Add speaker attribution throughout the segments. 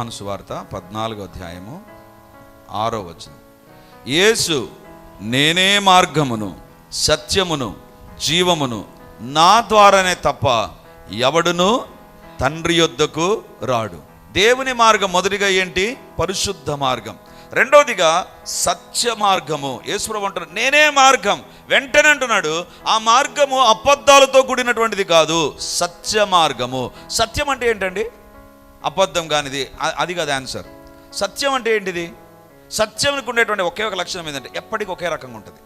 Speaker 1: యోహాను సువార్త పద్నాలుగో అధ్యాయము ఆరో వచనం. యేసు నేనే మార్గమును సత్యమును జీవమును నా ద్వారానే తప్ప ఎవడును తండ్రి యొద్దకు రాడు. దేవుని మార్గం మొదటిగా ఏంటి? పరిశుద్ధ మార్గం. రెండవదిగా సత్య మార్గము. యేసుప్రభు అంటున్నాడు నేనే మార్గం. వెంటనే అంటున్నాడు ఆ మార్గము అబద్ధాలతో కూడినటువంటిది కాదు సత్య మార్గము. సత్యం అంటే ఏంటండి? అబద్ధం కానిది అది కాదు ఆన్సర్ సత్యం అంటే ఏంటిది? సత్యంకి ఉండేటువంటి ఒకే ఒక లక్షణం ఏంటంటే ఎప్పటికీ ఒకే రకంగా ఉంటుంది.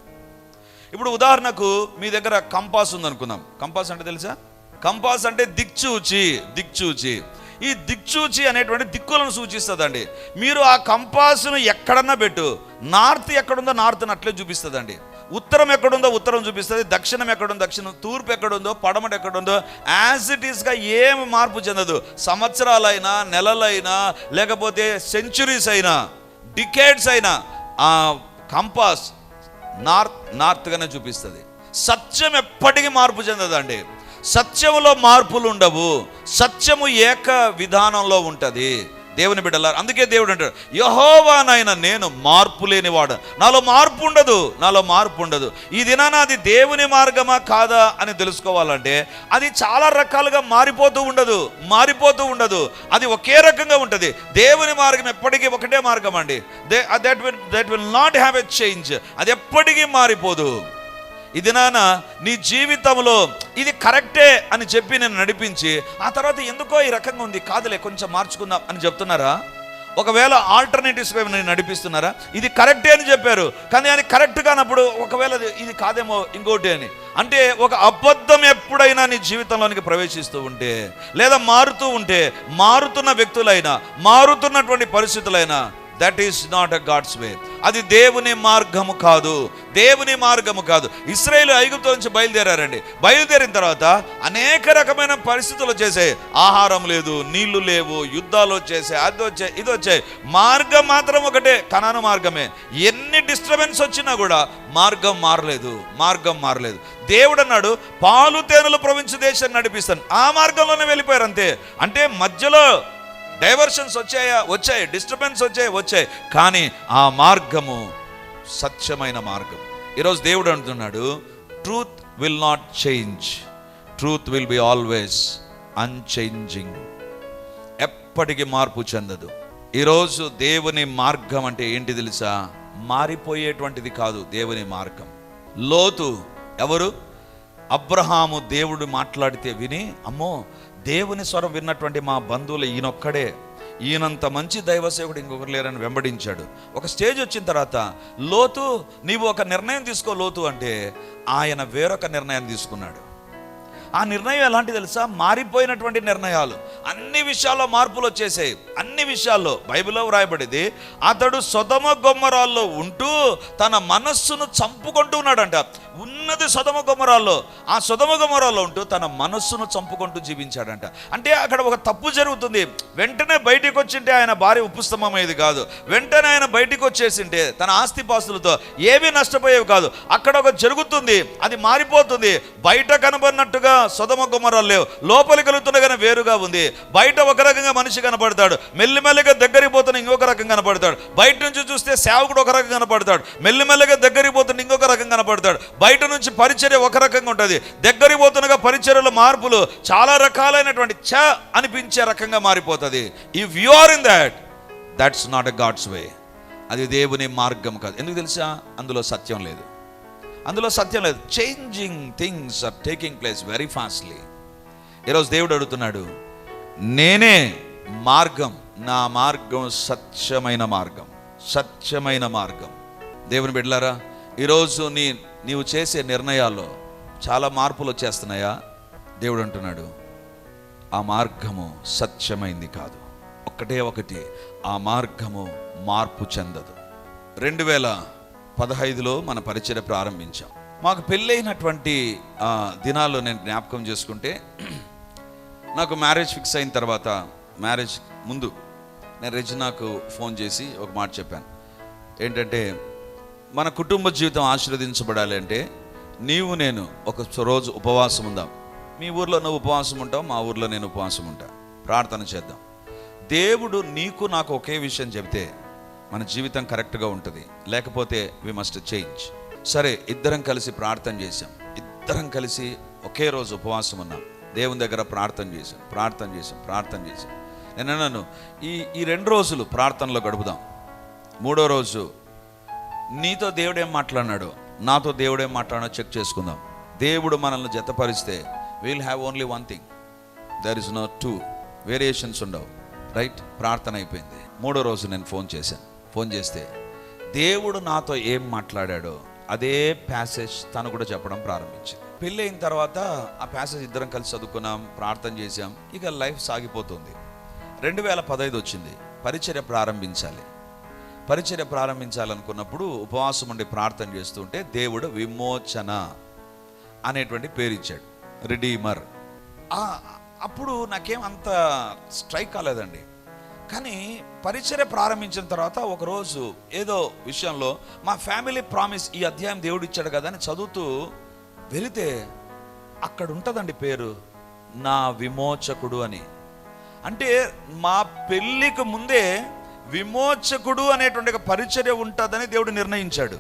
Speaker 1: ఇప్పుడు ఉదాహరణకు మీ దగ్గర కంపాస్ ఉందనుకుందాం. కంపాస్ అంటే తెలుసా? కంపాస్ అంటే దిక్చూచి దిక్చూచి. ఈ దిక్చూచి అనేటువంటి దిక్కులను సూచిస్తుందండి. మీరు ఆ కంపాస్ను ఎక్కడన్నా పెట్టు. నార్త్ ఎక్కడుందో నార్త్ని అట్లే చూపిస్తుందండి. ఉత్తరం ఎక్కడుందో ఉత్తరం చూపిస్తుంది దక్షిణం ఎక్కడుందో దక్షిణం తూర్పు ఎక్కడుందో పడమట ఎక్కడుందో యాజ్ ఇట్ ఈస్గా ఏమి మార్పు చెందదు. సంవత్సరాలైనా నెలలైనా లేకపోతే సెంచురీస్ అయినా డికేడ్స్ అయినా ఆ కంపాస్ నార్త్ నార్త్గానే చూపిస్తుంది. సత్యం ఎప్పటికీ మార్పు చెందదండి. సత్యములో మార్పులు ఉండవు సత్యము ఏక విధానంలో ఉంటుంది. దేవుని బిడ్డలారు అందుకే దేవుడు అంటాడు యహోవానైన నేను మార్పు లేనివాడు. నాలో మార్పు ఉండదు నాలో మార్పు ఉండదు. ఈ దినాన అది దేవుని మార్గమా కాదా అని తెలుసుకోవాలంటే అది చాలా రకాలుగా మారిపోతూ ఉండదు మారిపోతూ ఉండదు. అది ఒకే రకంగా ఉంటుంది. దేవుని మార్గం ఎప్పటికీ ఒకటే మార్గం అండి. They that will that will not have a change అది ఎప్పటికీ మారిపోదు. ఇది నాన్న నీ జీవితంలో ఇది కరెక్టే అని చెప్పి నేను నడిపించి ఆ తర్వాత ఎందుకో ఈ రకంగా ఉంది కాదులే కొంచెం మార్చుకుందాం అని చెప్తున్నారా? ఒకవేళ ఆల్టర్నేటివ్స్ నేను నడిపిస్తున్నారా? ఇది కరెక్టే అని చెప్పారు కానీ అది కరెక్ట్ కానప్పుడు ఒకవేళ ఇది కాదేమో ఇంకోటి అని. అంటే ఒక అబద్ధం ఎప్పుడైనా నీ జీవితంలోనికి ప్రవేశిస్తూ ఉంటే లేదా మారుతూ ఉంటే మారుతున్న వ్యక్తులైనా మారుతున్నటువంటి పరిస్థితులైనా that is not a God's way అది దేవుని మార్గము కాదు. దేవుని మార్గము కాదు. ఇస్రాయేల్ ఐగుప్తు నుంచి బయలుదేరారండి. బయలుదేరిన తర్వాత అనేక రకమైన పరిస్థితులు చేసే ఆహారం లేదు నీళ్ళు లేవు యుద్ధాలు వచ్చేసాయి అది వచ్చాయి ఇది వచ్చాయి. మార్గం మాత్రం ఒకటే కనాను మార్గమే. ఎన్ని డిస్టర్బెన్స్ వచ్చినా కూడా మార్గం మారలేదు మార్గం మారలేదు. దేవుడు అన్నాడు పాలు తేనెలు ప్రవించు దేశాన్ని నడిపిస్తాను. ఆ మార్గంలోనే వెళ్ళిపోయారు అంతే. అంటే మధ్యలో డైవర్షన్స్ వచ్చాయా? వచ్చాయి. డిస్టర్బెన్స్ వచ్చాయి. వచ్చాయి. కానీ ఆ మార్గము సత్యమైన మార్గం. ఈరోజు దేవుడు అంటున్నాడు truth will not change truth will be always unchanging ఎప్పటికీ మార్పు చెందదు. ఈరోజు దేవుని మార్గం అంటే ఏంటి తెలుసా? మారిపోయేటువంటిది కాదు దేవుని మార్గం. లోతు ఎవరు? అబ్రహాము దేవుడు మాట్లాడితే విని అమ్మో దేవుని స్వరం విన్నటువంటి మా బంధువులు ఈయనొక్కడే. ఈయనంత మంచి దైవసేవుడు ఇంకొకరు లేరని వెంబడించాడు. ఒక స్టేజ్ వచ్చిన తర్వాత లోతు నీవు ఒక నిర్ణయం తీసుకో లోతు అంటే ఆయన వేరొక నిర్ణయం తీసుకున్నాడు. ఆ నిర్ణయం ఎలాంటి తెలుసా? మారిపోయినటువంటి నిర్ణయాలు. అన్ని విషయాల్లో మార్పులు వచ్చేసాయి. అన్ని విషయాల్లో బైబిల్లో వ్రాయబడింది అతడు సొదమ గొమ్మరాల్లో ఉంటూ తన మనస్సును చంపుకుంటూ ఉన్నాడంట. ఉన్నది సొదమ గొమ్మరాల్లో ఆ సొదమ గొమ్మరాల్లో ఉంటూ తన మనస్సును చంపుకుంటూ జీవించాడంట. అంటే అక్కడ ఒక తప్పు జరుగుతుంది. వెంటనే బయటికి వచ్చింటే ఆయన భార్య ఉప్పుస్తమయ్యేది కాదు. వెంటనే ఆయన బయటికి వచ్చేసింటే తన ఆస్తిపాస్తులతో ఏమీ నష్టపోయేవి కాదు. అక్కడ ఒక జరుగుతుంది అది మారిపోతుంది. బయట కనబడినట్టుగా సొదమ గుమ్మరాలు లేవు. లోపలికి వెళుతుండగానే వేరుగా ఉంది. బయట ఒక రకంగా మనిషి కనపడతాడు. మెల్లిమెల్లిగా దగ్గరికి పోతున్న ఇంకొక రకం కనపడతాడు. బయట నుంచి చూస్తే సేవకుడు ఒక రకం కనపడతాడు. మెల్లిమెల్లిగా దగ్గరికి పోతున్న ఇంకొక రకం కనపడతాడు. బయట నుంచి పరిచర్య ఒక రకంగా ఉంటుంది. దగ్గరికి పోతుండగా పరిచర్యల మార్పులు చాలా రకాలైనటువంటి చ అనిపించే రకంగా మారిపోతుంది. If you are in that that's not a God's way అది దేవుని మార్గం కాదు. ఎందుకు తెలుసా? అందులో సత్యం లేదు. అందులో సత్యం లేదు. Changing things are taking place very fastly ఈరోజు దేవుడు అడుగుతున్నాడు నేనే మార్గం నా మార్గం సత్యమైన మార్గం సత్యమైన మార్గం. దేవుని బిడ్డలారా ఈరోజు నీ నీవు చేసే నిర్ణయాల్లో చాలా మార్పులు వచ్చేస్తున్నాయా? దేవుడు అంటున్నాడు ఆ మార్గము సత్యమైంది కాదు. ఒక్కటే ఒకటి ఆ మార్గము మార్పు చెందదు. రెండు వేల పదహైదులో మన పరిచయ ప్రారంభించాం. మాకు పెళ్ళైనటువంటి దినాల్లో నేను జ్ఞాపకం చేసుకుంటే నాకు మ్యారేజ్ ఫిక్స్ అయిన తర్వాత మ్యారేజ్ ముందు నేను రెజినాకు ఫోన్ చేసి ఒక మాట చెప్పాను. ఏంటంటే మన కుటుంబ జీవితం ఆశీర్వదించబడాలి అంటే నీవు నేను ఒక రోజు ఉపవాసం ఉందాం. మీ ఊర్లో నువ్వు ఉపవాసం ఉంటావు మా ఊర్లో నేను ఉపవాసం ఉంటా. ప్రార్థన చేద్దాం. దేవుడు నీకు నాకు ఒకే విషయం చెబితే మన జీవితం కరెక్ట్గా ఉంటుంది. లేకపోతే వి మస్ట్ చేంజ్ సరే ఇద్దరం కలిసి ప్రార్థన చేశాం. ఇద్దరం కలిసి ఒకే రోజు ఉపవాసం ఉన్నాం. దేవుని దగ్గర ప్రార్థన చేశాం ప్రార్థన చేశాం ప్రార్థన చేశాం. నేను అన్నాను ఈ ఈ రెండు రోజులు ప్రార్థనలో గడుపుదాం. మూడో రోజు నీతో దేవుడేం మాట్లాడినాడు నాతో దేవుడేం మాట్లాడినా చెక్ చేసుకుందాం. దేవుడు మనల్ని జతపరిస్తే will have only one thing there is no two variations ఉండవు. రైట్ ప్రార్థన అయిపోయింది. మూడో రోజు నేను ఫోన్ చేశాను. ఫోన్ చేస్తే దేవుడు నాతో ఏం మాట్లాడాడో అదే ప్యాసేజ్ తను కూడా చెప్పడం ప్రారంభించింది. పెళ్ళి అయిన తర్వాత ఆ ప్యాసేజ్ ఇద్దరం కలిసి చదువుకున్నాం ప్రార్థన చేసాం ఇక లైఫ్ సాగిపోతుంది. రెండు వేల పదహైదు వచ్చింది పరిచర్య ప్రారంభించాలి. పరిచర్య ప్రారంభించాలనుకున్నప్పుడు ఉపవాసం ఉండి ప్రార్థన చేస్తుంటే దేవుడు విమోచన అనేటువంటి పేరు ఇచ్చాడు రిడీమర్ అప్పుడు నాకేం అంత స్ట్రైక్ కాలేదండి. కానీ పరిచర్య ప్రారంభించిన తర్వాత ఒకరోజు ఏదో విషయంలో మా ఫ్యామిలీ ప్రామిస్ ఈ అధ్యాయం దేవుడు ఇచ్చాడు కదా అని చదువుతూ వెళితే అక్కడ ఉంటుందండి పేరు నా విమోచకుడు అని. అంటే మా పెళ్ళికి ముందే విమోచకుడు అనేటువంటి పరిచర్య ఉంటుందని దేవుడు నిర్ణయించాడు.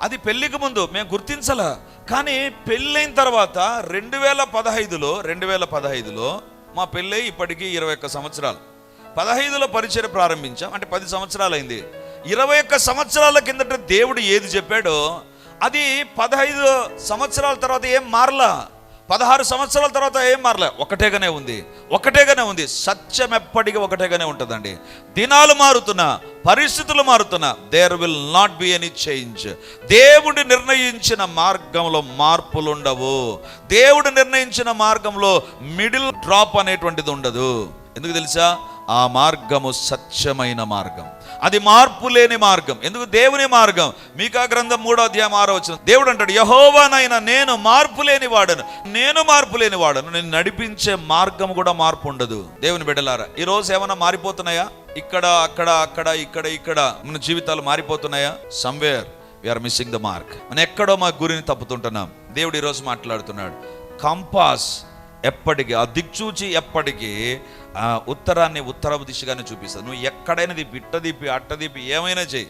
Speaker 1: అది పెళ్ళికి ముందు మేము గుర్తించాల. కానీ పెళ్ళైన తర్వాత రెండు వేల పదహైదులో రెండు వేల పదహైదులో మా పెళ్ళై ఇప్పటికీ ఇరవై ఒక్క సంవత్సరాలు. పదహైదులో పరిచయం ప్రారంభించాం. అంటే పది సంవత్సరాలైంది. ఇరవై ఒక్క సంవత్సరాల కిందట దేవుడు ఏది చెప్పాడో అది పదహైదు సంవత్సరాల తర్వాత ఏం మారలా? పదహారు సంవత్సరాల తర్వాత ఏం మారలే? ఒకటేగానే ఉంది. ఒకటేగానే ఉంది. సత్యం ఎప్పటికీ ఒకటేగానే ఉంటుందండి. దినాలు మారుతున్నా పరిస్థితులు మారుతున్నా there will not be any change దేవుడు నిర్ణయించిన మార్గంలో మార్పులు ఉండవు దేవుడు నిర్ణయించిన మార్గంలో మిడిల్ డ్రాప్ అనేటువంటిది ఉండదు. ఎందుకు తెలుసా? ఆ మార్గము సత్యమైన మార్గం. అది మార్పు లేని మార్గం. ఎందుకు దేవుని మార్గం? మీకా గ్రంథం మూడో అధ్యాయం ఆరో వచ్చిన దేవుడు అంటాడు యహోవానైనా నేను మార్పు లేని వాడను. నేను మార్పు లేని వాడను. నేను నడిపించే మార్గం కూడా మార్పు ఉండదు. దేవుని బిడ్డలారా ఈ రోజు ఏమైనా మారిపోతున్నాయా? ఇక్కడ అక్కడ అక్కడ ఇక్కడ ఇక్కడ మన జీవితాలు మారిపోతున్నాయా? Somewhere we are missing the mark మనం ఎక్కడో మా గురిని తప్పుతుంటున్నాం. దేవుడు ఈరోజు మాట్లాడుతున్నాడు కంపాస్ ఎప్పటికీ ఆ దిక్చూచి ఎప్పటికీ ఆ ఉత్తరాన్ని ఉత్తరపు దిశగానే చూపిస్తాను నువ్వు ఎక్కడైనా దిప్పి ఇట్ట దిప్పి అట్ట దిప్పి ఏమైనా చేయి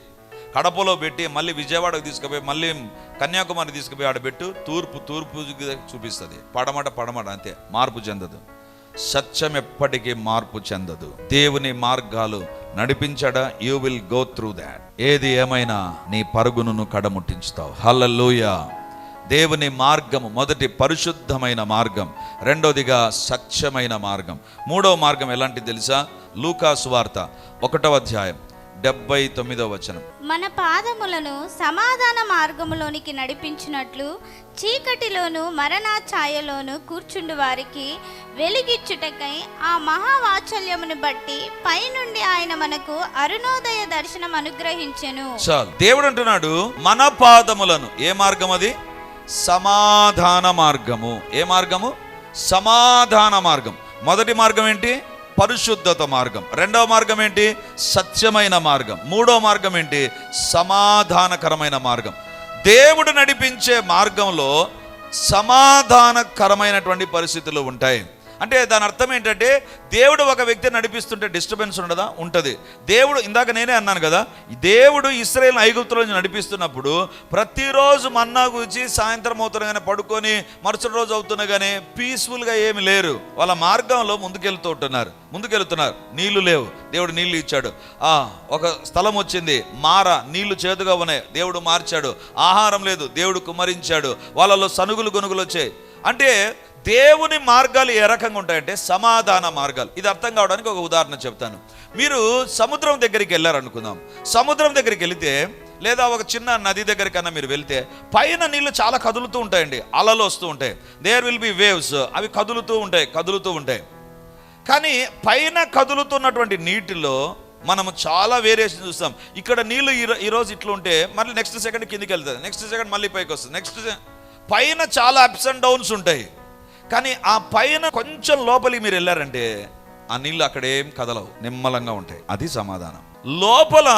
Speaker 1: కడపలో పెట్టి మళ్ళీ విజయవాడకు తీసుకుపోయి మళ్ళీ కన్యాకుమారి తీసుకుపోయి ఆడ పెట్టు తూర్పు తూర్పు చూపిస్తుంది. పడమట పడమట అంతే. మార్పు చెందదు. సత్యం ఎప్పటికీ మార్పు చెందదు. దేవుని మార్గాలు నడిపించడా? You will go through that ఏది ఏమైనా నీ పరుగును కడముట్టించుతావు. హల్లెలూయా దేవుని మార్గము మొదటి పరిశుద్ధమైన మార్గం రెండోదిగా సత్యమైన మార్గం. మూడవ మార్గం ఎలాంటిది తెలుసా? లూకా సువార్త ఒకటవ అధ్యాయం డెబ్బై తొమ్మిదవ వచనం.
Speaker 2: మన పాదములను సమాధాన మార్గములోనికి నడిపించినట్లు చీకటిలోను మరణ ఛాయలోను కూర్చుండు వారికి వెలిగిచ్చుటకై ఆ మహావాత్సల్యమును బట్టి పైనుండి ఆయన మనకు అరుణోదయ దర్శనం అనుగ్రహించెను.
Speaker 1: చాలు. దేవుడు అంటున్నాడు మన పాదములను ఏ మార్గం అది? సమాధాన మార్గము. ఏ మార్గము? సమాధాన మార్గం. మొదటి మార్గం ఏంటి? పరిశుద్ధత మార్గం. రెండవ మార్గం ఏంటి? సత్యమైన మార్గం. మూడవ మార్గం ఏంటి? సమాధానకరమైన మార్గం. దేవుడు నడిపించే మార్గంలో సమాధానకరమైనటువంటి పరిస్థితులు ఉంటాయి. అంటే దాని అర్థం ఏంటంటే దేవుడు ఒక వ్యక్తిని నడిపిస్తుంటే డిస్టర్బెన్స్ ఉండదా? ఉంటుంది. దేవుడు ఇందాక నేనే అన్నాను కదా దేవుడు ఇస్రాయేల్ ఐగుప్తుల నుంచి నడిపిస్తున్నప్పుడు ప్రతిరోజు మన్నా గురించి సాయంత్రం అవుతున్నగానే పడుకొని మరుసటి రోజు అవుతున్నగానే పీస్ఫుల్గా ఏమి లేరు. వాళ్ళ మార్గంలో ముందుకెళ్తూ ఉంటున్నారు. ముందుకెళ్తున్నారు. నీళ్ళు లేవు. దేవుడు నీళ్ళు ఇచ్చాడు. ఆ ఒక స్థలం వచ్చింది. మార నీళ్ళు చేదుగా ఉన్నాయి. దేవుడు మార్చాడు. ఆహారం లేదు. దేవుడు కుమరించాడు వాళ్ళలో సనుగులు గొనుగులు వచ్చాయి. అంటే దేవుని మార్గాలు ఏ రకంగా ఉంటాయంటే సమాధాన మార్గాలు. ఇది అర్థం కావడానికి ఒక ఉదాహరణ చెప్తాను. మీరు సముద్రం దగ్గరికి వెళ్ళారనుకుందాం. సముద్రం దగ్గరికి వెళితే లేదా ఒక చిన్న నది దగ్గరికన్నా మీరు వెళ్తే పైన నీళ్ళు చాలా కదులుతూ ఉంటాయండి. అలలు వస్తూ ఉంటాయి. దేర్ విల్ బి వేవ్స్ అవి కదులుతూ ఉంటాయి కదులుతూ ఉంటాయి. కానీ పైన కదులుతున్నటువంటి నీటిలో మనము చాలా వేరియేషన్ చూస్తాం. ఇక్కడ నీళ్ళు ఈ ఇట్లా ఉంటే మళ్ళీ నెక్స్ట్ సెకండ్ కిందికి వెళ్తుంది. నెక్స్ట్ సెకండ్ మళ్ళీ పైకి వస్తుంది. నెక్స్ట్ పైన చాలా అప్స్ అండ్ డౌన్స్ ఉంటాయి. కానీ ఆ పైన కొంచెం లోపలికి మీరు వెళ్ళారంటే ఆ నీళ్ళు అక్కడేం కదలవు నిమ్మలంగా ఉంటాయి. అది సమాధానం. లోపల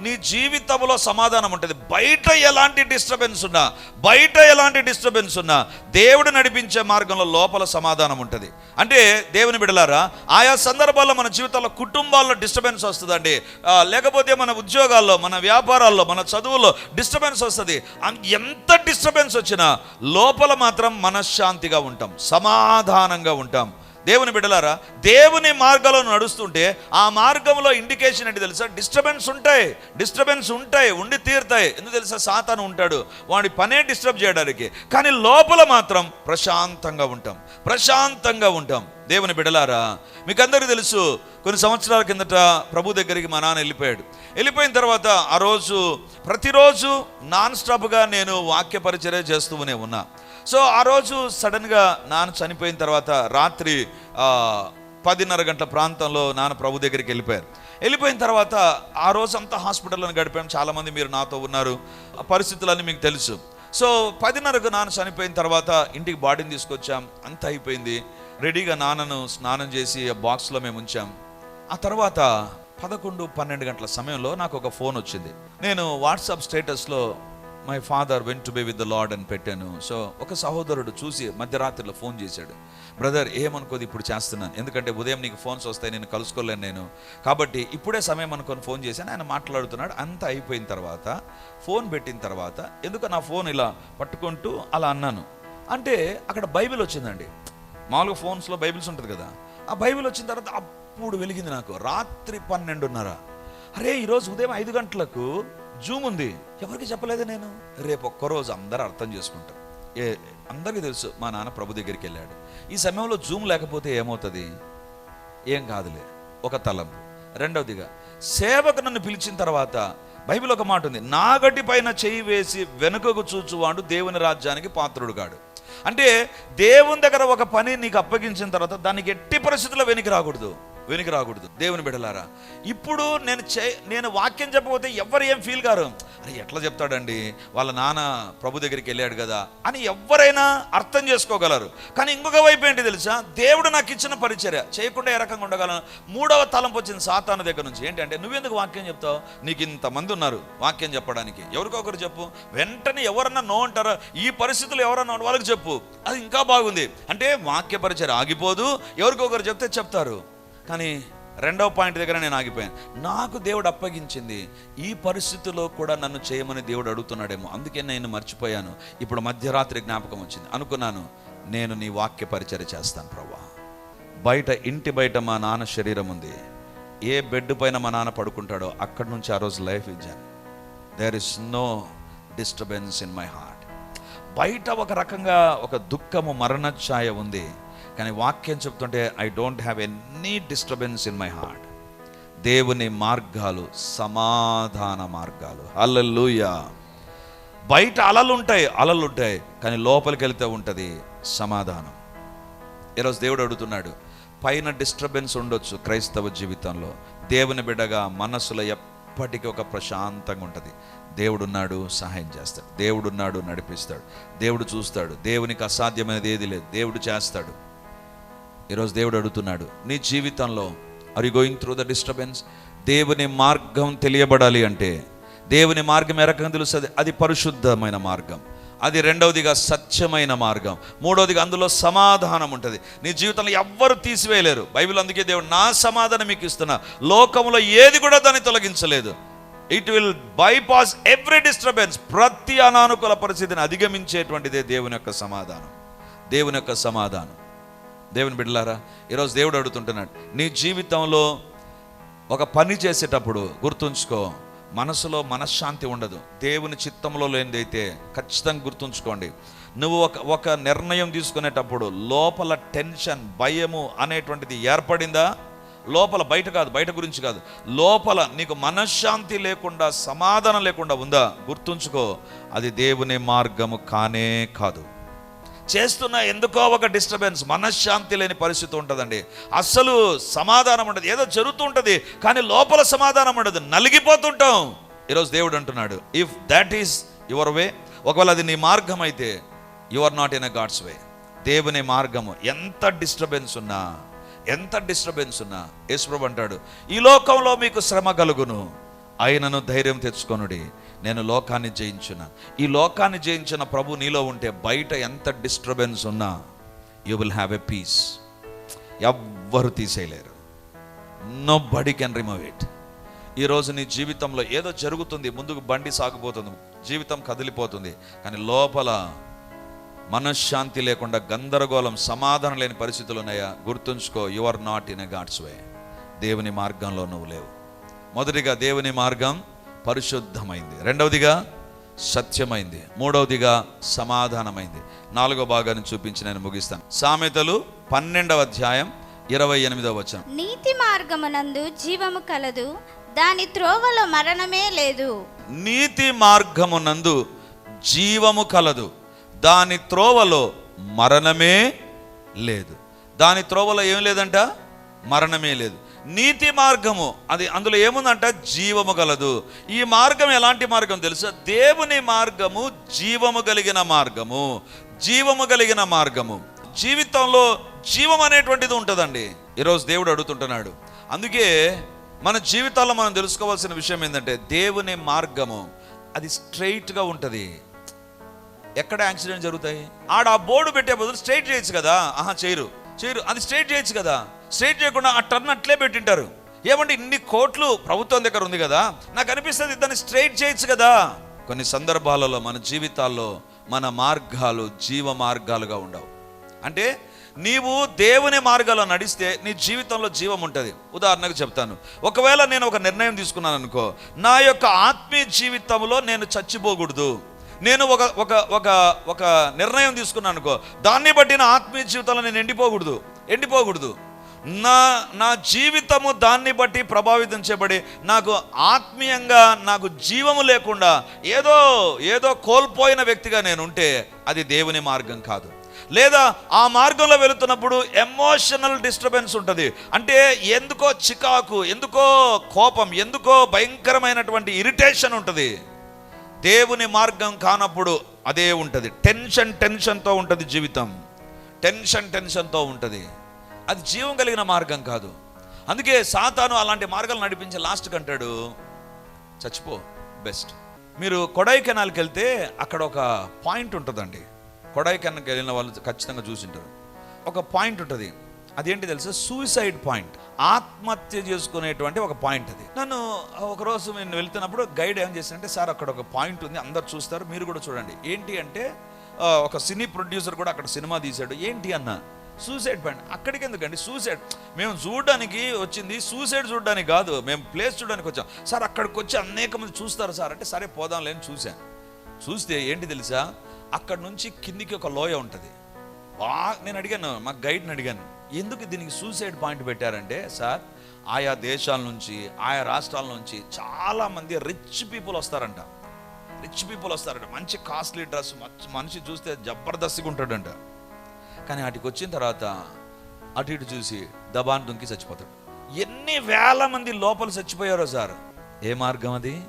Speaker 1: నీ జీవితంలో సమాధానం ఉంటుంది. బయట ఎలాంటి డిస్టర్బెన్స్ ఉన్నా బయట ఎలాంటి డిస్టర్బెన్స్ ఉన్నా దేవుడు నడిపించే మార్గంలో లోపల సమాధానం ఉంటుంది. అంటే దేవుని బిడలారా ఆయా సందర్భాల్లో మన జీవితాల్లో కుటుంబాల్లో డిస్టర్బెన్స్ వస్తుందండి. లేకపోతే మన ఉద్యోగాల్లో మన వ్యాపారాల్లో మన చదువుల్లో డిస్టర్బెన్స్ వస్తుంది. ఎంత డిస్టర్బెన్స్ వచ్చినా లోపల మాత్రం మనశ్శాంతిగా ఉంటాం. సమాధానంగా ఉంటాం. దేవుని బిడ్డలారా దేవుని మార్గంలో నడుస్తుంటే ఆ మార్గంలో ఇండికేషన్ ఏంటి తెలుసా? డిస్టర్బెన్స్ ఉంటాయి. డిస్టర్బెన్స్ ఉంటాయి. ఉండి తీరుతాయి. ఎందుకు తెలుసా? సాతాను ఉంటాడు. వాడి పనే డిస్టర్బ్ చేయడానికి. కానీ లోపల మాత్రం ప్రశాంతంగా ఉంటాం. ప్రశాంతంగా ఉంటాం. దేవుని బిడలారా మీకు అందరికీ తెలుసు కొన్ని సంవత్సరాల కిందట ప్రభు దగ్గరికి మా నాన్న వెళ్ళిపోయాడు. వెళ్ళిపోయిన తర్వాత ఆ రోజు ప్రతిరోజు నాన్ స్టాప్గా నేను వాక్య పరిచర్య చేస్తూనే ఉన్నా. సో ఆ రోజు సడన్గా నాన్న చనిపోయిన తర్వాత రాత్రి పదిన్నర గంటల ప్రాంతంలో నాన్న ప్రభు దగ్గరికి వెళ్ళిపోయారు. వెళ్ళిపోయిన తర్వాత ఆ రోజు అంతా హాస్పిటల్లో గడిపాం. చాలామంది మీరు నాతో ఉన్నారు. పరిస్థితులన్నీ మీకు తెలుసు. సో పదిన్నరకు నాన్న చనిపోయిన తర్వాత ఇంటికి బాడీని తీసుకొచ్చాం. అంత అయిపోయింది. రెడీగా నాన్నను స్నానం చేసి ఆ బాక్స్లో మేము ఉంచాం. ఆ తర్వాత పదకొండు పన్నెండు గంటల సమయంలో నాకు ఒక ఫోన్ వచ్చింది. నేను వాట్సాప్ స్టేటస్లో my father went to be with the Lord అని పెట్టాను. సో ఒక సహోదరుడు చూసి మధ్యరాత్రిలో ఫోన్ చేశాడు. బ్రదర్ ఏమనుకోది ఇప్పుడు చేస్తున్నాను. ఎందుకంటే ఉదయం నీకు ఫోన్స్ వస్తాయి నేను కలుసుకోలేను నేను. కాబట్టి ఇప్పుడే సమయం అనుకొని ఫోన్ చేశాను. ఆయన మాట్లాడుతున్నాడు. అంతా అయిపోయిన తర్వాత ఫోన్ పెట్టిన తర్వాత ఎందుకు నా ఫోన్ ఇలా పట్టుకుంటూ అలా అన్నాను. అంటే అక్కడ బైబిల్ వచ్చిందండి. మామూలుగా ఫోన్స్లో బైబిల్స్ ఉంటుంది కదా. ఆ బైబిల్ వచ్చిన తర్వాత అప్పుడు వెలిగింది నాకు. రాత్రి పన్నెండున్నర. అరే ఈరోజు ఉదయం ఐదు గంటలకు జూమ్ ఉంది. ఎవరికి చెప్పలేదు నేను? రేపు ఒక్కరోజు అందరూ అర్థం చేసుకుంటారు. ఏ అందరికీ తెలుసు మా నాన్న ప్రభు దగ్గరికి వెళ్ళాడు. ఈ సమయంలో జూమ్ లేకపోతే ఏమవుతుంది? ఏం కాదులే. ఒక తలంపు. రెండవదిగా సేవకు నన్ను పిలిచిన తర్వాత బైబిల్ ఒక మాట ఉంది. నాగటి పైన చేయి వేసి వెనుకకు చూచువాడు దేవుని రాజ్యానికి పాత్రుడు కాడు. అంటే దేవుని దగ్గర ఒక పని నీకు అప్పగించిన తర్వాత దానికి ఎట్టి పరిస్థితుల్లో వెనక్కి రాకూడదు. వెనుక రాకూడదు. దేవుని బిడలారా ఇప్పుడు నేను చే నేను వాక్యం చెప్పకపోతే ఎవరు ఏం ఫీల్ కారు అరే ఎట్లా చెప్తాడండి? వాళ్ళ నాన్న ప్రభు దగ్గరికి వెళ్ళాడు కదా అని ఎవరైనా అర్థం చేసుకోగలరు. కానీ ఇంకొక వైపు ఏంటి తెలుసా? దేవుడు నాకు ఇచ్చిన పరిచర్య. చేయకుండా ఏ రకంగా ఉండగలను? మూడవ తలంపు వచ్చింది సాతాను దగ్గర నుంచి. ఏంటంటే నువ్వెందుకు వాక్యం చెప్తావు? నీకు ఇంతమంది ఉన్నారు వాక్యం చెప్పడానికి. ఎవరికొకరు చెప్పు. వెంటనే ఎవరన్నా నో అంటారా? ఈ పరిస్థితులు ఎవరన్నా వాళ్ళకి చెప్పు. అది ఇంకా బాగుంది. అంటే వాక్య పరిచయం ఆగిపోదు. ఎవరికొకరు చెప్తే చెప్తారు. కానీ రెండవ పాయింట్ దగ్గర నేను ఆగిపోయాను. నాకు దేవుడు అప్పగించింది ఈ పరిస్థితిలో కూడా నన్ను చేయమని దేవుడు అడుగుతున్నాడేమో. అందుకే నేను మర్చిపోయాను. ఇప్పుడు మధ్యరాత్రి జ్ఞాపకం వచ్చింది. అనుకున్నాను నేను నీ వాక్య పరిచర్య చేస్తాను ప్రభా బయట ఇంటి బయట మా నాన్న శరీరం ఉంది. ఏ బెడ్ పైన మా నాన్న పడుకుంటాడో అక్కడి నుంచి ఆ రోజు లైఫ్ ఇచ్చాను. There is no disturbance in my heart బయట ఒక రకంగా ఒక దుఃఖము మరణ ఛాయ ఉంది. కానీ వాక్యం చెప్తుంటే I don't have any disturbance in my heart దేవుని మార్గాలు సమాధాన మార్గాలు. హల్లెలూయా. బయట అలలు ఉంటాయి అలలు ఉంటాయి కానీ లోపలికి వెళ్తే ఉంటుంది సమాధానం. ఈరోజు దేవుడు అడుగుతున్నాడు పైన డిస్టర్బెన్స్ ఉండొచ్చు క్రైస్తవ జీవితంలో. దేవుని బిడ్డగా మనసులో ఎప్పటికీ ఒక ప్రశాంతంగా ఉంటుంది. దేవుడున్నాడు సహాయం చేస్తాడు. దేవుడున్నాడు నడిపిస్తాడు. దేవుడు చూస్తాడు. దేవునికి అసాధ్యమైనది ఏది లేదు. దేవుడు చేస్తాడు. ఈరోజు దేవుడు అడుగుతున్నాడు నీ జీవితంలో are you going through the disturbance దేవుని మార్గం తెలియబడాలి అంటే దేవుని మార్గం ఏ రకంగా తెలుస్తుంది? అది పరిశుద్ధమైన మార్గం. అది రెండవదిగా సత్యమైన మార్గం. మూడవదిగా అందులో సమాధానం ఉంటుంది. నీ జీవితంలో ఎవ్వరు తీసివేయలేరు. బైబిల్ అందుకే దేవుడు నా సమాధానం మీకు ఇస్తున్నా. లోకంలో ఏది కూడా దాన్ని తొలగించలేదు. It will bypass every disturbance ప్రతి అనానుకూల పరిస్థితిని అధిగమించేటువంటిదే దేవుని యొక్క సమాధానం. దేవుని యొక్క సమాధానం. దేవుని బిడ్డలారా ఈరోజు దేవుడు అడుగుతుంటున్నాడు నీ జీవితంలో ఒక పని చేసేటప్పుడు గుర్తుంచుకో మనసులో మనశ్శాంతి ఉండదు. దేవుని చిత్తంలో లేనిదైతే ఖచ్చితంగా గుర్తుంచుకోండి. నువ్వు ఒక ఒక నిర్ణయం తీసుకునేటప్పుడు లోపల టెన్షన్ భయము అనేటువంటిది ఏర్పడిందా? లోపల బయట కాదు బయట గురించి కాదు. లోపల నీకు మనశ్శాంతి లేకుండా సమాధానం లేకుండా ఉందా? గుర్తుంచుకో అది దేవుని మార్గము కానే కాదు. చేస్తున్న ఎందుకో ఒక డిస్టర్బెన్స్ మనశ్శాంతి లేని పరిస్థితి ఉంటుందండి. అస్సలు సమాధానం ఉండదు. ఏదో జరుగుతుంటుంది కానీ లోపల సమాధానం ఉండదు. నలిగిపోతుంటాం. ఈరోజు దేవుడు అంటున్నాడు if that is your way ఒకవేళ అది నీ మార్గం అయితే you are not in a God's way దేవుని మార్గము ఎంత డిస్టర్బెన్స్ ఉన్నా ఎంత డిస్టర్బెన్స్ ఉన్నా యేసుప్రభు అంటాడు ఈ లోకంలో మీకు శ్రమ కలుగును. ఆయనను ధైర్యం తెచ్చుకొనుడి. నేను లోకాన్ని జయించిన. ఈ లోకాన్ని జయించిన ప్రభు నీలో ఉంటే బయట ఎంత డిస్టర్బెన్స్ ఉన్నా you will have a peace ఎవ్వరు తీసేయలేరు. Nobody can remove it ఈరోజు నీ జీవితంలో ఏదో జరుగుతుంది ముందుకు బండి సాగిపోతుంది జీవితం కదిలిపోతుంది కానీ లోపల మనశ్శాంతి లేకుండా గందరగోళం సమాధానం లేని పరిస్థితులు ఉన్నాయా? గుర్తుంచుకో you are not in a God's way దేవుని మార్గంలో నువ్వు లేవు. మొదటిగా దేవుని మార్గం పరిశుద్ధమైంది. రెండవదిగా సత్యమైంది. మూడవదిగా సమాధానమైంది. నాలుగో భాగాన్ని చూపించి నేను ముగిస్తాను. సామెతలు పన్నెండవ అధ్యాయం ఇరవై ఎనిమిదవ వచనం.
Speaker 2: నీతి మార్గమునందు జీవము కలదు దాని త్రోవలో మరణమే లేదు.
Speaker 1: నీతి మార్గమునందు జీవము కలదు దాని త్రోవలో మరణమే లేదు. దాని త్రోవలో ఏం లేదంట? మరణమే లేదు. నీతి మార్గము. అది అందులో ఏముందంట? జీవము కలదు ఈ మార్గం ఎలాంటి మార్గం తెలుసా? దేవుని మార్గము జీవము కలిగిన మార్గము. జీవము కలిగిన మార్గము. జీవితంలో జీవం అనేటువంటిది ఉంటుందండి. ఈరోజు దేవుడు అడుగుతుంటున్నాడు. అందుకే మన జీవితాల్లో మనం తెలుసుకోవాల్సిన విషయం ఏంటంటే దేవుని మార్గము అది స్ట్రైట్గా ఉంటుంది. ఎక్కడ యాక్సిడెంట్ జరుగుతాయి? ఆడ ఆ బోర్డు పెట్టే బదులు స్ట్రైట్ చేయొచ్చు కదా? ఆహా చేయరు. చేయరు. అది స్ట్రైట్ చేయొచ్చు కదా? స్ట్రైట్ చేయకుండా ఆ టర్న్ అట్లే పెట్టింటారు. ఏమంటే ఇన్ని కోట్లు ప్రభుత్వం దగ్గర ఉంది కదా? నాకు అనిపిస్తుంది దాన్ని స్ట్రైట్ చేయొచ్చు కదా? కొన్ని సందర్భాలలో మన జీవితాల్లో మన మార్గాలు జీవ మార్గాలుగా ఉండవు. అంటే నీవు దేవుని మార్గాల్లో నడిస్తే నీ జీవితంలో జీవం ఉంటుంది. ఉదాహరణకు చెప్తాను. ఒకవేళ నేను ఒక నిర్ణయం తీసుకున్నాను అనుకో నా యొక్క ఆత్మీయ జీవితంలో నేను చచ్చిపోకూడదు. నేను ఒక ఒక ఒక ఒక నిర్ణయం తీసుకున్నాను అనుకో దాన్ని బట్టి నా ఆత్మీయ జీవితంలో నేను ఎండిపోకూడదు. ఎండిపోకూడదు. నా నా జీవితము దాన్ని బట్టి ప్రభావితం చేయబడి నాకు ఆత్మీయంగా నాకు జీవము లేకుండా ఏదో ఏదో కోల్పోయిన వ్యక్తిగా నేను ఉంటే అది దేవుని మార్గం కాదు. లేదా ఆ మార్గంలో వెళుతున్నప్పుడు ఎమోషనల్ డిస్టర్బెన్స్ ఉంటుంది. అంటే ఎందుకో చికాకు ఎందుకో కోపం ఎందుకో భయంకరమైనటువంటి ఇరిటేషన్ ఉంటుంది. దేవుని మార్గం కానప్పుడు అదే ఉంటుంది. టెన్షన్ టెన్షన్తో ఉంటుంది జీవితం. టెన్షన్ టెన్షన్తో ఉంటుంది. అది జీవం కలిగిన మార్గం కాదు. అందుకే సాతాను అలాంటి మార్గాలు నడిపించి లాస్ట్కి అంటాడు చచ్చిపో బెస్ట్ మీరు కొడైకెనాల్కి వెళ్తే అక్కడ ఒక పాయింట్ ఉంటుందండి. కొడైకెనాల్కి వెళ్ళిన వాళ్ళు ఖచ్చితంగా చూసింటారు ఒక పాయింట్ ఉంటుంది. అదేంటి తెలుసా? సూసైడ్ పాయింట్ ఆత్మహత్య చేసుకునేటువంటి ఒక పాయింట్ అది. నన్ను ఒకరోజు నేను వెళ్తున్నప్పుడు గైడ్ ఏం చేశానంటే సార్ అక్కడ ఒక పాయింట్ ఉంది అందరు చూస్తారు మీరు కూడా చూడండి. ఏంటి అంటే ఒక సినీ ప్రొడ్యూసర్ కూడా అక్కడ సినిమా తీశాడు. ఏంటి అన్న? సూసైడ్ పాయింట్ అక్కడికి ఎందుకండి సూసైడ్ మేము చూడడానికి వచ్చింది సూసైడ్ చూడడానికి కాదు. మేము ప్లేస్ చూడడానికి వచ్చాం. సార్ అక్కడికి వచ్చి అనేక మంది చూస్తారు సార్. అంటే సరే పోదాం లేని చూశాను. చూస్తే ఏంటి తెలుసా? అక్కడ నుంచి కిందికి ఒక లోయ ఉంటుంది. బాగా నేను అడిగాను మా గైడ్ని అడిగాను. ఎందుకు దీనికి సూసైడ్ పాయింట్ పెట్టారంటే సార్ ఆయా దేశాల నుంచి ఆయా రాష్ట్రాల నుంచి చాలా మంది రిచ్ పీపుల్ వస్తారంట. రిచ్ పీపుల్ వస్తారంట. మంచి కాస్ట్లీ డ్రెస్ మనిషి చూస్తే జబర్దస్త్గా ఉంటాడంట. కానీ వాటికి వచ్చిన తర్వాత అటు ఇటు చూసి దబాన్ దుంకి చచ్చిపోతాడు. ఎన్ని వేల మంది లోపల చచ్చిపోయారో సార్? ఏ మార్గం అది?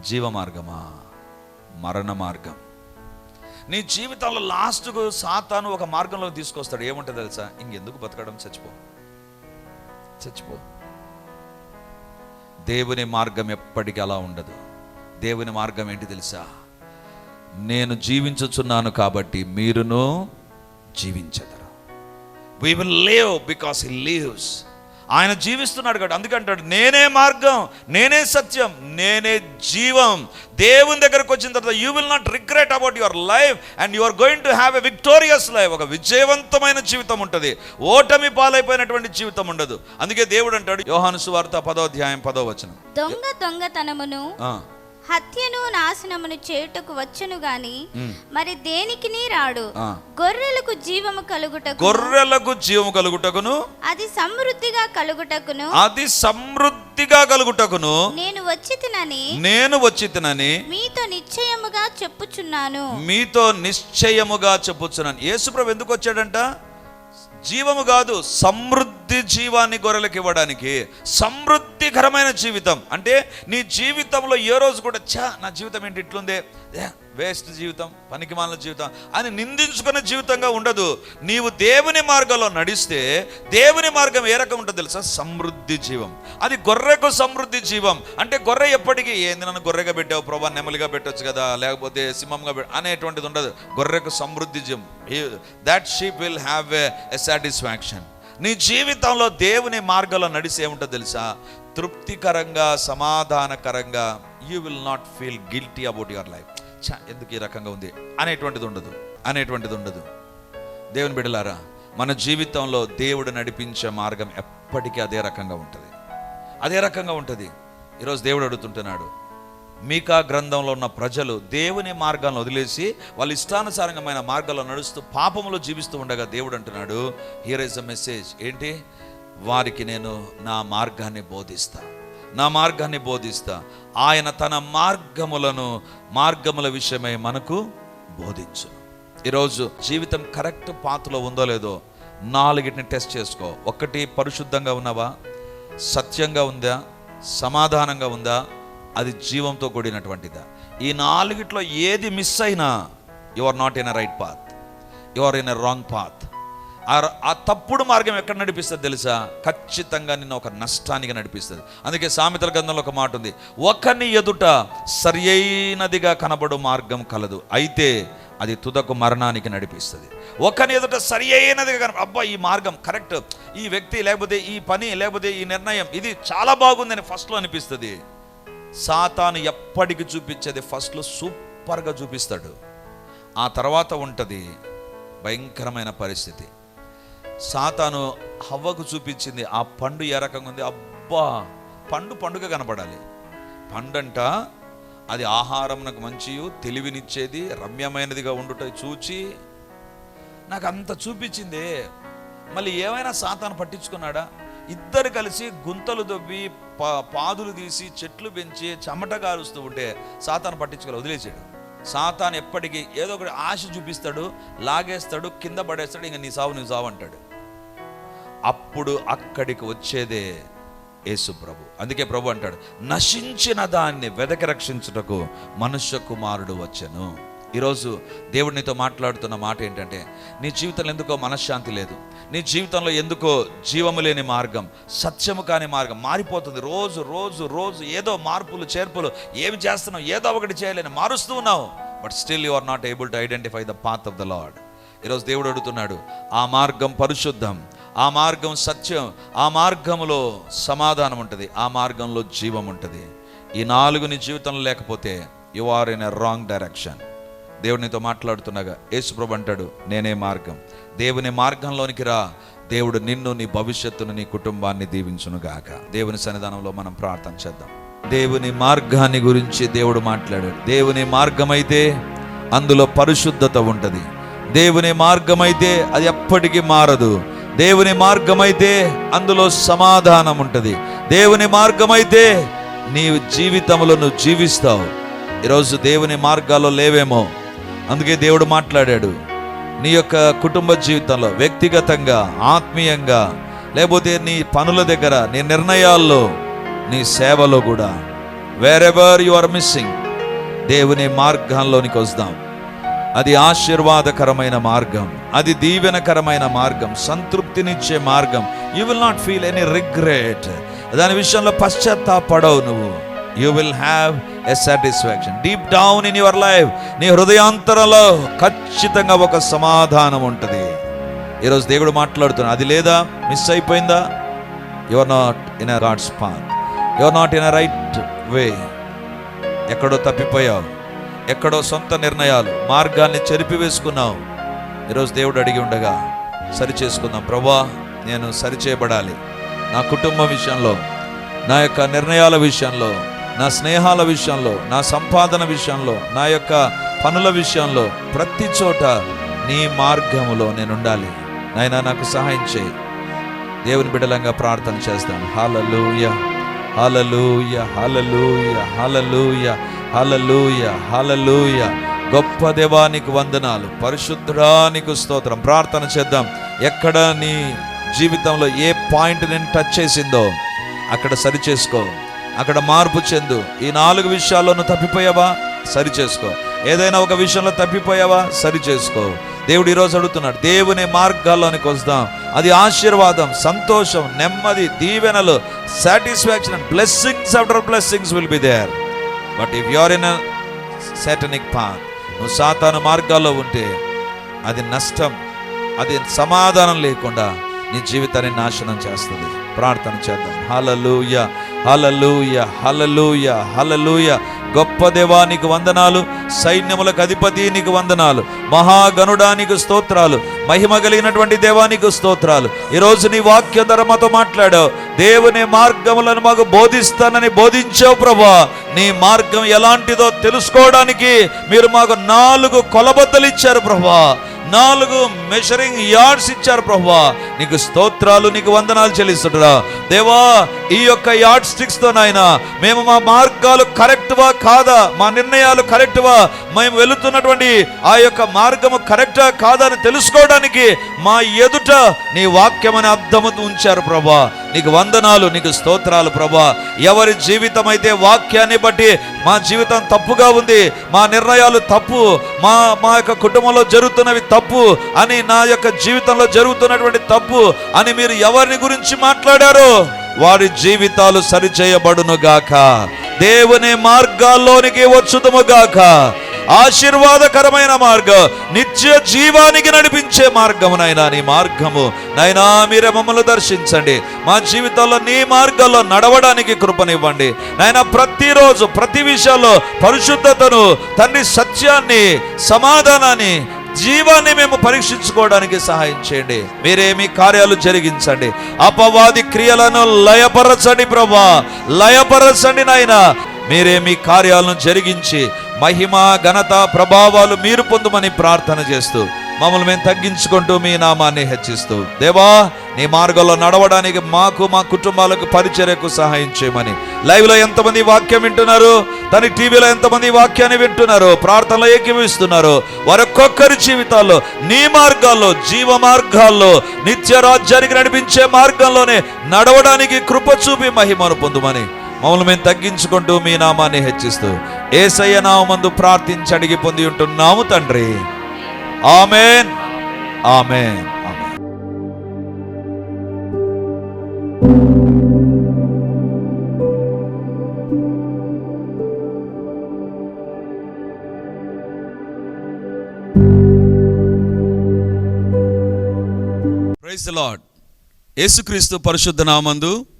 Speaker 1: జీవ మార్గమా? మరణ మార్గం. నీ జీవితంలో లాస్ట్కు సాతాను ఒక మార్గంలో తీసుకొస్తాడు. ఏముంటుంది తెలుసా? ఇంకెందుకు బతకడం? చచ్చిపో. చచ్చిపో. దేవుని మార్గం ఎప్పటికీ అలా ఉండదు. దేవుని మార్గం ఏంటి తెలుసా? నేను జీవించుచున్నాను కాబట్టి మీరును జీవించదరు. We will live because he lives ఆయన జీవిస్తున్నాడు కాబట్టి అందుకంటాడు నేనే మార్గం నేనే సత్యం నేనే జీవం. దేవుని దగ్గరకు వచ్చిన తర్వాత you will not regret about your life and you are going to have a victorious life ఒక విజయవంతమైన జీవితం ఉంటుంది. ఓటమి పాలైపోయినటువంటి జీవితం ఉండదు. అందుకే దేవుడు అంటాడు యోహాను సువార్త పదో అధ్యాయం పదో వచనం.
Speaker 2: దొంగ దొంగతనమును
Speaker 1: ఆ,
Speaker 2: హత్యను నాశనమును చేయుటకు వచ్చును గాని. మరి దేనికిని రాడు. గొర్రెలకు జీవము కలుగుటకు
Speaker 1: గొర్రెలకు జీవము కలుగుటకును?
Speaker 2: అది సమృద్ధిగా కలుగుటకును.
Speaker 1: అది సమృద్ధిగా కలుగుటకును.
Speaker 2: నేను వచ్చి తినని
Speaker 1: నేను వచ్చి తినని
Speaker 2: మీతో నిశ్చయముగా చెప్పుచున్నాను.
Speaker 1: మీతో నిశ్చయముగా చెప్పుచున్నాను. యేసుప్రభు ఎందుకు వచ్చాడంట? జీవము కాదు సమృద్ధి సమృద్ధి జీవాన్ని గొర్రెలకు ఇవ్వడానికి సమృద్ధికరమైన జీవితం. అంటే నీ జీవితంలో ఏ రోజు కూడా చా నా జీవితం ఏంటి ఇట్లుందే? వేస్ట్ జీవితం పనికిమాలిన జీవితం అని నిందించుకునే జీవితంగా ఉండదు. నీవు దేవుని మార్గంలో నడిస్తే దేవుని మార్గం ఏ రకం ఉంటుందో తెలుసా? సమృద్ధి జీవం. అది గొర్రెకు సమృద్ధి జీవం. అంటే గొర్రె ఎప్పటికీ ఏంది నన్ను గొర్రెగా పెట్టావు? ప్రభా నెమలిగా పెట్టొచ్చు కదా? లేకపోతే సింహంగా పెట్ట అనేటువంటిది ఉండదు. గొర్రెకు సమృద్ధి జీవం. That sheep will have a satisfaction నీ జీవితంలో దేవుని మార్గంలో నడిసి ఏముంటుందో తెలుసా? తృప్తికరంగా సమాధానకరంగా you will not feel guilty about your life చా ఎందుకు ఈ రకంగా ఉంది? అనేటువంటిది ఉండదు. అనేటువంటిది ఉండదు. దేవుని బిడలారా మన జీవితంలో దేవుడు నడిపించే మార్గం ఎప్పటికీ అదే రకంగా ఉంటుంది. అదే రకంగా ఉంటుంది. ఈరోజు దేవుడు అడుగుతుంటున్నాడు మీకా గ్రంథంలో ఉన్న ప్రజలు దేవుని మార్గాలను వదిలేసి వాళ్ళ ఇష్టానుసారంగమైన మార్గాల్లో నడుస్తూ పాపంలో జీవిస్తూ ఉండగా దేవుడు అంటున్నాడు హియర్ ఇస్ అ మెసేజ్ ఏంటి? వారికి నేను నా మార్గాన్ని బోధిస్తా. నా మార్గాన్ని బోధిస్తా. ఆయన తన మార్గములను మార్గముల విషయమై మనకు బోధించు ఈరోజు జీవితం కరెక్ట్ పాత్రలో ఉందో లేదో నాలుగిటిని టెస్ట్ చేసుకో. ఒకటి పరిశుద్ధంగా ఉన్నావా? సత్యంగా ఉందా? సమాధానంగా ఉందా? అది జీవంతో కూడినటువంటిదా. ఈ నాలుగిట్లో ఏది మిస్ అయినా you are not in a right path you are in a wrong path ఆ తప్పుడు మార్గం ఎక్కడ నడిపిస్తుంది తెలుసా? ఖచ్చితంగా నిన్ను ఒక నష్టానికి నడిపిస్తుంది. అందుకే సామెతల గ్రంథంలో ఒక మాట ఉంది. ఒకని ఎదుట సరియైనదిగా కనబడు మార్గం కలదు. అయితే అది తుదకు మరణానికి నడిపిస్తుంది. ఒకని ఎదుట సరి అయినదిగా కన అబ్బా ఈ మార్గం కరెక్ట్. ఈ వ్యక్తి లేకపోతే ఈ పని లేకపోతే ఈ నిర్ణయం ఇది చాలా బాగుందని ఫస్ట్లో అనిపిస్తుంది. సాతాను ఎప్పటికి చూపించేది ఫస్ట్లో సూపర్గా చూపిస్తాడు. ఆ తర్వాత ఉంటుంది భయంకరమైన పరిస్థితి. సాతాను హవ్వకు చూపించింది ఆ పండు ఏ రకంగా ఉంది? అబ్బా! పండు పండుగ కనపడాలి. పండంట అది ఆహారం నాకు మంచి తెలివినిచ్చేది రమ్యమైనదిగా ఉండుట చూచి నాకు అంత చూపించింది. మళ్ళీ ఏమైనా సాతాను పట్టించుకున్నాడా? ఇద్దరు కలిసి గుంతలు దొవ్వి పా పాదులు తీసి చెట్లు పెంచి చెమట కారుస్తూ ఉంటే సాతాను పట్టించుకోవాలి వదిలేసాడు. సాతాన్ ఎప్పటికీ ఏదో ఒకటి ఆశ చూపిస్తాడు లాగేస్తాడు కింద పడేస్తాడు ఇంకా నీ సావు నీ సావు అంటాడు. అప్పుడు అక్కడికి వచ్చేదే యేసు ప్రభు. అందుకే ప్రభు అంటాడు నశించిన దాన్ని వెదకి రక్షించుటకు మనుష్య కుమారుడు వచ్చెను. ఈరోజు దేవుడు నీతో మాట్లాడుతున్న మాట ఏంటంటే నీ జీవితంలో ఎందుకో మనశ్శాంతి లేదు. నీ జీవితంలో ఎందుకో జీవము లేని మార్గం సత్యము కాని మార్గం మారిపోతుంది. రోజు రోజు రోజు ఏదో మార్పులు చేర్పులు ఏమి చేస్తున్నావు ఏదో ఒకటి చేయలేని మారుస్తూ ఉన్నావు. But still you are not able to identify the path of the Lord ఈరోజు దేవుడు అడుగుతున్నాడు ఆ మార్గం పరిశుద్ధం ఆ మార్గం సత్యం ఆ మార్గంలో సమాధానం ఉంటుంది ఆ మార్గంలో జీవం ఉంటుంది. ఈ నాలుగు నీ జీవితంలో లేకపోతే you are in a wrong direction దేవునితో మాట్లాడుతున్నాగా యేసుప్రభు అంటాడు నేనే మార్గం. దేవుని మార్గంలోనికి రా. దేవుడు నిన్ను నీ భవిష్యత్తును నీ కుటుంబాన్ని దీవించునుగాక. దేవుని సన్నిధానంలో మనం ప్రార్థన చేద్దాం. దేవుని మార్గాన్ని గురించి దేవుడు మాట్లాడాడు. దేవుని మార్గమైతే అందులో పరిశుద్ధత ఉంటుంది. దేవుని మార్గమైతే అది ఎప్పటికీ మారదు. దేవుని మార్గమైతే అందులో సమాధానం ఉంటుంది. దేవుని మార్గమైతే నీ జీవితంలో నువ్వు జీవిస్తావు. ఈరోజు దేవుని మార్గాల్లో లేవేమో. అందుకే దేవుడు మాట్లాడాడు నీ యొక్క కుటుంబ జీవితంలో వ్యక్తిగతంగా ఆత్మీయంగా లేకపోతే నీ పనుల దగ్గర నీ నిర్ణయాల్లో నీ సేవలో కూడా వేరెవర్ యు ఆర్ మిస్సింగ్ దేవుని మార్గంలోనికి వస్తాం. అది ఆశీర్వాదకరమైన మార్గం అది దీవెనకరమైన మార్గం సంతృప్తినిచ్చే మార్గం. You will not feel any regret దాని విషయంలో పశ్చాత్తాపడవు నువ్వు. You will have satisfaction deep down in your life నీ హృదయాంతరంలో ఖచ్చితంగా ఒక సమాధానం ఉంటుంది. ఈరోజు దేవుడు మాట్లాడుతున్నా అది లేదా? మిస్ అయిపోయిందా? Your not in a right path your not in a right way ఎక్కడో తప్పిపోయావు. ఎక్కడో సొంత నిర్ణయాలు మార్గాన్ని చెరిపివేసుకున్నావు. ఈరోజు దేవుడు అడిగి ఉండగా సరి చేసుకుందాం. ప్రభా నేను సరిచేయబడాలి నా కుటుంబం విషయంలో నా యొక్క నిర్ణయాల విషయంలో నా స్నేహాల విషయంలో నా సంపాదన విషయంలో నా యొక్క పనుల విషయంలో ప్రతి చోట నీ మార్గములో నేను ఉండాలి నాయన నాకు సహాయం చేయి. దేవుని బిడలంగా ప్రార్థన చేస్తాను. హాలూయ హాలూయ హాలూయ హాలూయ హాలూయ హాలూయ గొప్ప దేవానికి వందనాలు. పరిశుద్ధుడానికి స్తోత్రం. ప్రార్థన చేద్దాం. ఎక్కడ నీ జీవితంలో ఏ పాయింట్ నేను టచ్ చేసిందో అక్కడ సరి చేసుకో అక్కడ మార్పు చెందు. ఈ నాలుగు విషయాల్లోనూ తప్పిపోయావా? సరి చేసుకో. ఏదైనా ఒక విషయంలో తప్పిపోయావా? సరి చేసుకో. దేవుడు ఈరోజు అడుగుతున్నాడు దేవుని మార్గాల్లోనికి వస్తాం. అది ఆశీర్వాదం సంతోషం నెమ్మది దీవెనలు satisfaction and blessings after blessings will be there but if you're in satanic path నువ్వు సాతాను మార్గాల్లో ఉంటే అది నష్టం అది సమాధానం లేకుండా నీ జీవితాన్ని నాశనం చేస్తుంది. ప్రార్థన చేద్దాం. హలలుయ హలలుయ హలలుయ హలలుయ గొప్ప దేవానికి వందనాలు సైన్యములకు అధిపతి నీకు వందనాలు మహాగణుడానికి స్తోత్రాలు మహిమ కలిగినటువంటి దేవానికి స్తోత్రాలు. ఈరోజు నీ వాక్య ధర్మతో మాట్లాడావు. దేవుని మార్గములను మాకు బోధిస్తానని బోధించావు ప్రభా. నీ మార్గం ఎలాంటిదో తెలుసుకోవడానికి మీరు మాకు నాలుగు కొలబద్దలు ఇచ్చారు ప్రభా. నాలుగు మెషరింగ్ యార్డ్స్ ఇచ్చారు ప్రభా నీకు స్తోత్రాలు నీకు వందనాలు చెల్లిస్తుంటరా. దేవా ఈ యొక్క యార్డ్ స్టిక్స్తో నాయన మేము మా మార్గాలు కరెక్ట్వా కాదా? మా నిర్ణయాలు కరెక్ట్వా? మేము వెళుతున్నటువంటి ఆ యొక్క మార్గము కరెక్టా కాదా అని తెలుసుకోవడానికి మా ఎదుట నీ వాక్యం అనే అర్థము ఉంచారు ప్రభా నీకు వందనాలు నీకు స్తోత్రాలు ప్రభా. ఎవరి జీవితం అయితే వాక్యాన్ని బట్టి మా జీవితం తప్పుగా ఉంది మా నిర్ణయాలు తప్పు మా మా యొక్క కుటుంబంలో జరుగుతున్నవి తప్పు అని నా యొక్క జీవితంలో జరుగుతున్నటువంటి తప్పు అని మీరు ఎవరిని గురించి మాట్లాడారో? వారి జీవితాలు సరిచేయబడును గాక దేవుని మార్గాల్లోనికి వచ్చుదుము గాక ఆశీర్వాదకరమైన మార్గం నిత్య జీవానికి నడిపించే మార్గము నైనా నీ మార్గము. నైనా మీరే మమ్మల్ని దర్శించండి. మా జీవితంలో నీ మార్గంలో నడవడానికి కృపనివ్వండి. నాయన ప్రతిరోజు ప్రతి విషయంలో పరిశుద్ధతను తండ్రి సత్యాన్ని సమాధానాన్ని జీవాన్ని మేము పరీక్షించుకోవడానికి సహాయం చేయండి. మీరేమి కార్యాలు జరిగించండి. అపవాది క్రియలను లయపరచండి ప్రభా. లయపరచండి నాయనా. మీరే మీ కార్యాలను జరిగించి మహిమ ఘనత ప్రభావాలు మీరు పొందుమని ప్రార్థన చేస్తూ మమ్మల్ని మేము తగ్గించుకుంటూ మీ నామాన్ని హెచ్చిస్తూ దేవా నీ మార్గంలో నడవడానికి మాకు మా కుటుంబాలకు పరిచర్యకు సహాయం చేయమని. లైవ్లో ఎంతమంది వాక్యం వింటున్నారు? తన టీవీలో ఎంతమంది వాక్యాన్ని వింటున్నారు ప్రార్థనలో ఏకీవిస్తున్నారు వారొక్కొక్కరి జీవితాల్లో నీ మార్గాల్లో జీవ మార్గాల్లో నిత్య రాజ్యానికి నడిపించే మార్గంలోనే నడవడానికి కృప చూపి మహిమను పొందుమని. మమ్మల్ని మేము తగ్గించుకుంటూ మీ నామాన్ని హెచ్చిస్తూ ఏసయ్య నామందు ప్రార్థించి అడిగి పొంది ఉంటున్నాము తండ్రి. ఆమెన్. ఆమెన్. ప్రైజ్ యేసుక్రీస్తు పరిశుద్ధ నామందు